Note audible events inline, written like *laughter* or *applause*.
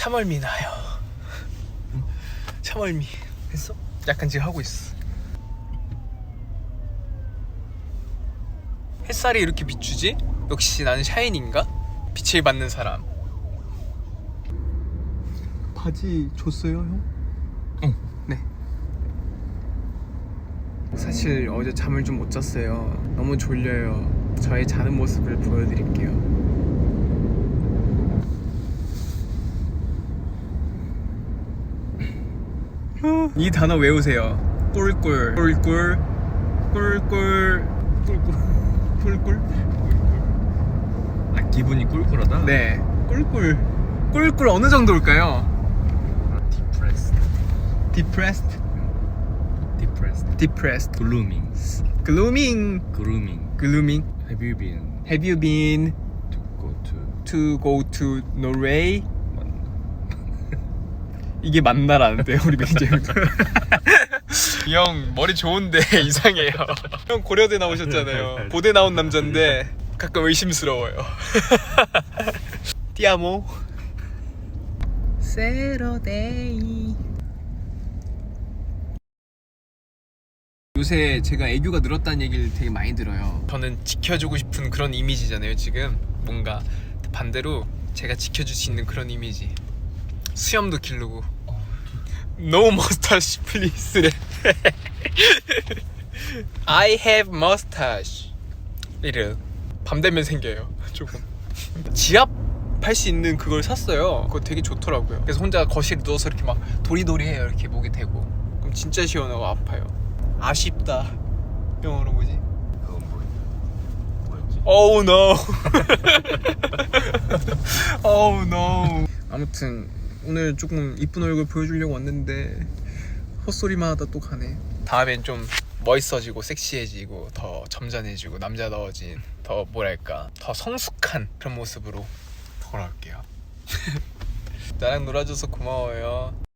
참얼미 나요. 참얼미 했어? 약간 지금 하고 있어. 햇살이 이렇게 비추지? 역시 나는 샤이니인가? 빛을 받는 사람. 바지 줬어요, 형? 응. 네. 사실 어제 잠을 좀 못 잤어요. 너무 졸려요. 저의 자는 모습을 보여드릴게요. 이 단어 외우세요. 꿀꿀, 꿀꿀, 꿀꿀, 꿀꿀, 꿀꿀. 아 기분이 꿀꿀하다? 네, 꿀꿀, 꿀꿀 어느 정도일까요? Depressed Depressed, Depressed depressed, Glooming glooming, Glooming glooming. Have you been Have you been to go to to go to Norway? 이게 맞나라는데 우리 매니저 형도 형 머리 좋은데 *laughs* 이상해요 *laughs* 형 고려대 나오셨잖아요 고대 나온 남자인데 가끔 의심스러워요 *laughs* 띠아모 세러데이 요새 제가 애교가 늘었다는 얘기를 되게 많이 들어요. 저는 지켜주고 싶은 그런 이미지잖아요. 지금 뭔가 반대로 제가 지켜줄 수 있는 그런 이미지. 수염도 기르고. No mustache, please. *laughs* I have mustache. 이래. 밤 되면 생겨요. 조금. 지압 할 수 있는 그걸 샀어요. 그거 되게 좋더라고요. 그래서 혼자 거실에 누워서 이렇게 막 도리도리해요. 이렇게 목이 대고. 그럼 진짜 시원하고 아파요. 아쉽다. 영어로 뭐지? Oh no. *laughs* oh no. 아무튼 오늘 조금 이쁜 얼굴 보여주려고 왔는데 헛소리만 하다 또 가네. 다음엔 좀 멋있어지고 섹시해지고 더 점잖해지고 남자다워진 더 뭐랄까 더 성숙한 그런 모습으로 돌아올게요. *laughs* 나랑 놀아줘서 고마워요.